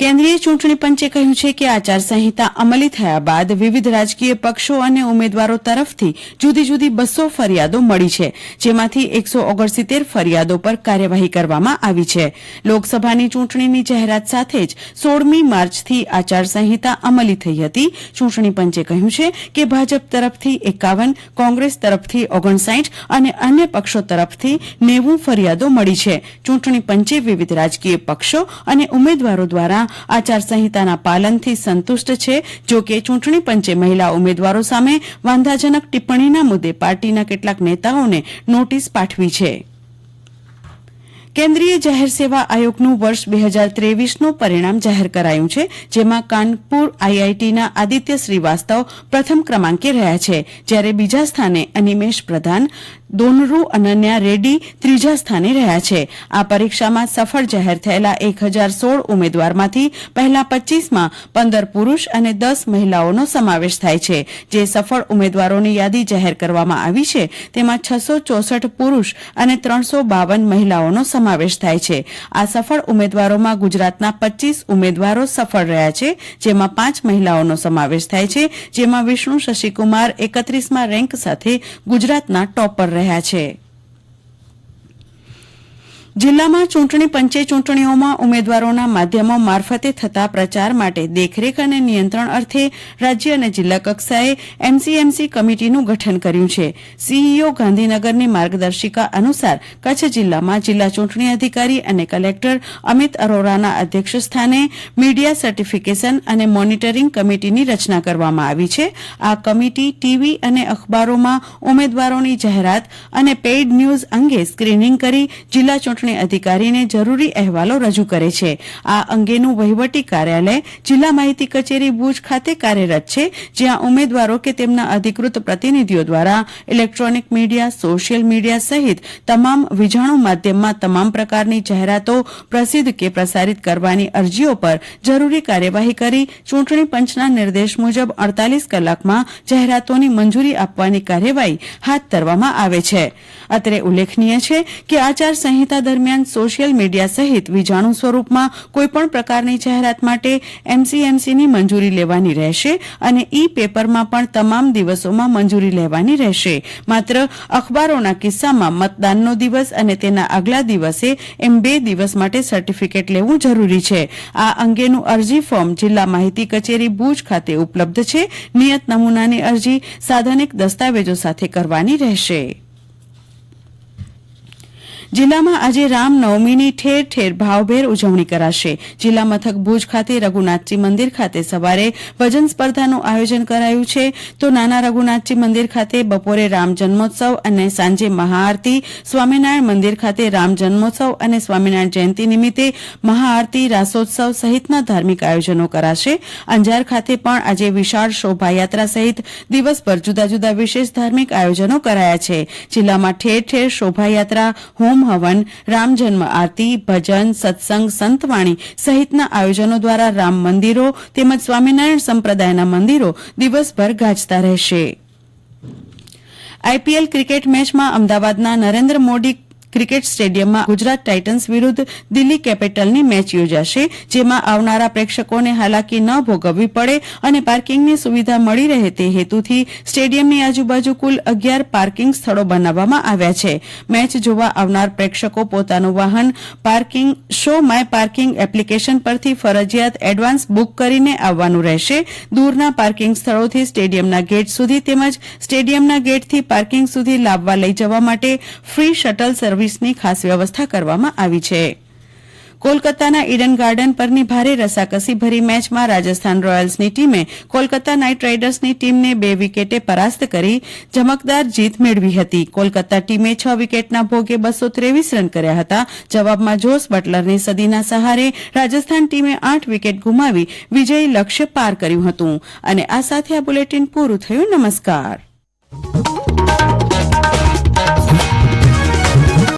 કેન્દ્રીય ચૂંટણી પંચે કહ્યું છે કે આચારસંહિતા અમલી થયા બાદ વિવિધ રાજકીય પક્ષો અને ઉમેદવારો તરફથી જુદી જુદી બસો ફરિયાદો મળી છે, જેમાંથી એકસો ઓગણસિત્તેર ફરિયાદો પર કાર્યવાહી કરવામાં આવી છે. લોકસભાની ચૂંટણીની જાહેરાત સાથે જ સોળમી માર્ચથી આચારસંહિતા અમલી થઈ હતી. ચૂંટણી પંચે કહ્યું છે કે ભાજપ તરફથી એકાવન, કોંગ્રેસ તરફથી ઓગણસાઠ અને અન્ય પક્ષો તરફથી નેવું ફરિયાદો મળી છે. ચૂંટણી પંચે વિવિધ રાજકીય પક્ષો અને ઉમેદવારો દ્વારા આચારસંહિતાના પાલનથી સંતુષ્ટ છે. જો કે ચૂંટણી પંચે મહિલા ઉમેદવારો સામે વાંધાજનક ટિપ્પણીના મુદ્દે પાર્ટીના કેટલાક નેતાઓને નોટિસ પાઠવી છે. કેન્દ્રીય જાહેર સેવા આયોગનું વર્ષ બે હજાર ત્રેવીસનું પરિણામ જાહેર કરાયું છે, જેમાં કાનપુર આઈઆઈટીના આદિત્ય શ્રીવાસ્તવ પ્રથમ ક્રમાંકે રહ્યા છે. જ્યારે બીજા સ્થાને અનિમેશ પ્રધાન દોનરુ અનન્યા રેડ્ડી ત્રીજા સ્થાને રહ્યા છે. આ પરીક્ષામાં સફળ જાહેર થયેલા એક હજાર સોળ ઉમેદવારમાંથી પહેલા પચીસમાં પંદર પુરૂષ અને દસ મહિલાઓનો સમાવેશ થાય છે. જે સફળ ઉમેદવારોની યાદી જાહેર કરવામાં આવી છે, તેમાં છસો ચોસઠ પુરૂષ અને ત્રણસો બાવન મહિલાઓનો સમાવેશ થાય છે. આ સફળ ઉમેદવારોમાં ગુજરાતના પચીસ ઉમેદવારો સફળ રહ્યા છે, જેમાં પાંચ મહિલાઓનો સમાવેશ થાય છે, જેમાં વિષ્ણુ શશિકુમાર એકત્રીસમાં રેન્ક સાથે ગુજરાતના ટોપર રહ્યા છે. જિલ્લામાં ચૂંટણી પંચે ચૂંટણીઓમાં ઉમેદવારોના માધ્યમો મારફતે થતા પ્રચાર માટે દેખરેખ અને નિયંત્રણ અર્થે રાજ્ય અને જિલ્લા કક્ષાએ એમસીએમસી કમિટીનું ગઠન કર્યું છે. સીઈઓ ગાંધીનગરની માર્ગદર્શિકા અનુસાર કચ્છ જિલ્લામાં જિલ્લા ચૂંટણી અધિકારી અને કલેક્ટર અમિત અરોરાના અધ્યક્ષ સ્થાને મીડિયા સર્ટિફિકેશન અને મોનિટરિંગ કમિટીની રચના કરવામાં આવી છે. આ કમિટી ટીવી અને અખબારોમાં ઉમેદવારોની જાહેરાત અને પેઇડ ન્યૂઝ અંગે સ્ક્રીનિંગ કરી જિલ્લા ચૂંટણી અધિકારીને જરૂરી અહેવાલો રજૂ કરે છે. આ અંગેનું વહીવટી કાર્યાલય જિલ્લા માહિતી કચેરી ભુજ ખાતે કાર્યરત છે, જ્યાં ઉમેદવારો કે તેમના અધિકૃત પ્રતિનિધિઓ દ્વારા ઇલેક્ટ્રોનિક મીડિયા, સોશિયલ મીડિયા સહિત તમામ વિજાણુ માધ્યમમાં તમામ પ્રકારની જાહેરાતો પ્રસિદ્ધ કે પ્રસારિત કરવાની અરજીઓ પર જરૂરી કાર્યવાહી કરી, ચૂંટણી પંચના નિર્દેશ મુજબ અડતાલીસ કલાકમાં જાહેરાતોની મંજૂરી આપવાની કાર્યવાહી હાથ ધરવામાં આવે છે. અત્રે ઉલ્લેખનીય છે કે આચાર સંહિતા દરમિયાન સોશિયલ મીડિયા સહિત વિજાણુ સ્વરૂપમાં કોઈપણ પ્રકારની જાહેરાત માટે એમસીએમસીની મંજૂરી લેવાની રહેશે અને ઈ પેપરમાં પણ તમામ દિવસોમાં મંજૂરી લેવાની રહેશે. માત્ર અખબારોના કિસ્સામાં મતદાનનો દિવસ અને તેના આગલા દિવસે એમ બે દિવસ માટે સર્ટિફિકેટ લેવું જરૂરી છે. આ અંગેનું અરજી ફોર્મ જિલ્લા માહિતી કચેરી ભુજ ખાતે ઉપલબ્ધ છે. નિયત નમૂનાની અરજી સાધનિક દસ્તાવેજો સાથે કરવાની રહેશે. જિલ્લામાં આજે રામનવમીની ઠેર ઠેર ભાવભેર ઉજવણી કરાશે. જિલ્લા મથક ભુજ ખાતે રઘુનાથજી મંદિર ખાતે સવારે ભજન સ્પર્ધાનું આયોજન કરાયું છે. તો નાના રઘુનાથજી મંદિર ખાતે બપોરે રામ જન્મોત્સવ અને સાંજે મહાઆરતી, સ્વામિનારાયણ મંદિર ખાતે રામ જન્મોત્સવ અને સ્વામિનારાયણ જયંતિ નિમિત્તે મહાઆરતી, રાસોત્સવ સહિતના ધાર્મિક આયોજનો કરાશે. અંજાર ખાતે પણ આજે વિશાળ શોભાયાત્રા સહિત દિવસભર જુદા જુદા વિશેષ ધાર્મિક આયોજનો કરાયા છે. જિલ્લામાં ઠેર ઠેર શોભાયાત્રા, હોમ હવન, રામ જન્મ આરતી, ભજન, સત્સંગ, સંતવાણી સહિતના આયોજનો દ્વારા રામ મંદિરો તેમજ સ્વામિનારાયણ સંપ્રદાયના મંદિરો દિવસભર ગાજતા રહેશે. આઈપીએલ ક્રિકેટ મેચમાં અમદાવાદના નરેન્દ્ર મોદી ક્રિકેટ સ્ટેડિયમમાં ગુજરાત ટાઇટન્સ વિરુદ્ધ દિલ્હી કેપિટલની મેચ યોજાશે, જેમાં આવનારા પ્રેક્ષકોને હાલાકી ન ભોગવવી પડે અને પાર્કિંગની સુવિધા મળી રહે તે હેતુથી સ્ટેડિયમની આજુબાજુ કુલ અગિયાર પાર્કિંગ સ્થળો બનાવવામાં આવ્યા છે. મેચ જોવા આવનાર પ્રેક્ષકો પોતાનું વાહન, parking, show my parking application પરથી ફરજિયાત એડવાન્સ બુક કરીને આવવાનું રહેશે. દૂરના પાર્કિંગ સ્થળોથી સ્ટેડિયમના ગેટ સુધી તેમજ સ્ટેડિયમના ગેટથી પાર્કિંગ સુધી લાવવા લઈ જવા માટે ફ્રી શટલ સર્વિસની ખાસ વ્યવસ્થા કરવામાં આવી છે. કોલકાતાના ઈડન ગાર્ડન પરની ભારે રસાકસી ભરી મેચમાં રાજસ્થાન રોયલ્સની ટીમે કોલકાતા નાઇટ રાઇડર્સની ટીમને બે વિકેટે પરાસ્ત કરી ચમકદાર જીત મેળવી હતી. કોલકાતા ટીમે છ વિકેટના ભોગે બસો ત્રેવીસ રન કર્યા હતા. જવાબમાં જોસ બટલરની સદીના સહારે રાજસ્થાન ટીમે આઠ વિકેટ ગુમાવી વિજયી લક્ષ્ય પાર કર્યું હતું. અને આ સાથે આ બુલેટિન પૂરું થયું. નમસ્કાર.